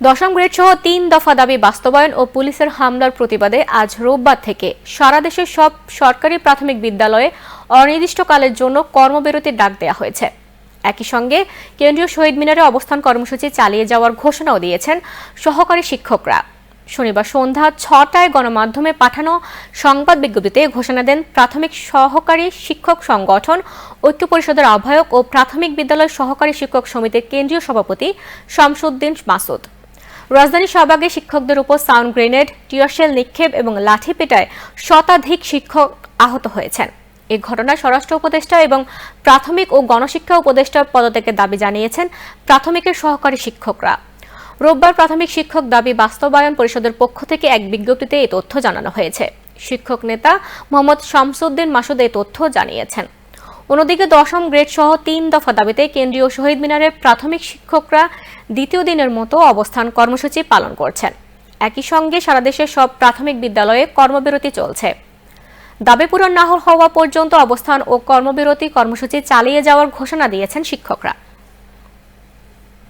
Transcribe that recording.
দশম গ্রেড সহ তিন দফা দাবি বাস্তবায়ন ও পুলিশের হামলার প্রতিবাদে আজ রোববার থেকে সারা দেশের সব সরকারি প্রাথমিক বিদ্যালয়ে অনির্দিষ্টকালের জন্য কর্মবিরতির ডাক দেওয়া হয়েছে। একই সঙ্গে কেন্দ্রীয় শহীদ মিনারে অবস্থান কর্মসূচি চালিয়ে যাওয়ার ঘোষণাও দিয়েছেন সহকারী শিক্ষকরা। শনিবার সন্ধ্যা ছটায় গণমাধ্যমে পাঠানো সংবাদ বিজ্ঞপ্তিতে ঘোষণা দেন প্রাথমিক সহকারী শিক্ষক সংগঠন, ঐক্য পরিষদের আহ্বায়ক ও প্রাথমিক বিদ্যালয় সহকারী শিক্ষক সমিতির কেন্দ্রীয় সভাপতি শামসুদ্দিন মাসুদ। রাজধানী শাহবাগে শিক্ষকদের উপর সাউন্ড গ্রেনেড টিয়ারশেল নিক্ষেপ এবং লাঠি পেটায় শতাধিক শিক্ষক আহত হয়েছেন। এ ঘটনায় স্বরাষ্ট্র উপদেষ্টা এবং প্রাথমিক ও গণশিক্ষা উপদেষ্টা পদত্যাগের দাবি জানিয়েছেন প্রাথমিকের সহকারী শিক্ষকরা। রোববার প্রাথমিক শিক্ষক দাবি বাস্তবায়ন পরিষদের পক্ষ থেকে এক বিজ্ঞপ্তিতে এই তথ্য জানানো হয়েছে। শিক্ষক নেতা মোহাম্মদ শামসুদ্দিন মাসুদ এই তথ্য জানিয়েছেন। অন্যদিকে দশম গ্রেড সহ তিন দফা দাবিতে কেন্দ্রীয় শহীদ মিনারের প্রাথমিক শিক্ষকরা দ্বিতীয় দিনের মতো অবস্থান কর্মসূচি পালন করছেন। একই সঙ্গে সারা দেশের সব প্রাথমিক বিদ্যালয়ে কর্মবিরতি চলছে। দাবি পূরণ না হওয়া পর্যন্ত অবস্থান ও কর্মবিরতি কর্মসূচি চালিয়ে যাওয়ার ঘোষণা দিয়েছেন শিক্ষকরা।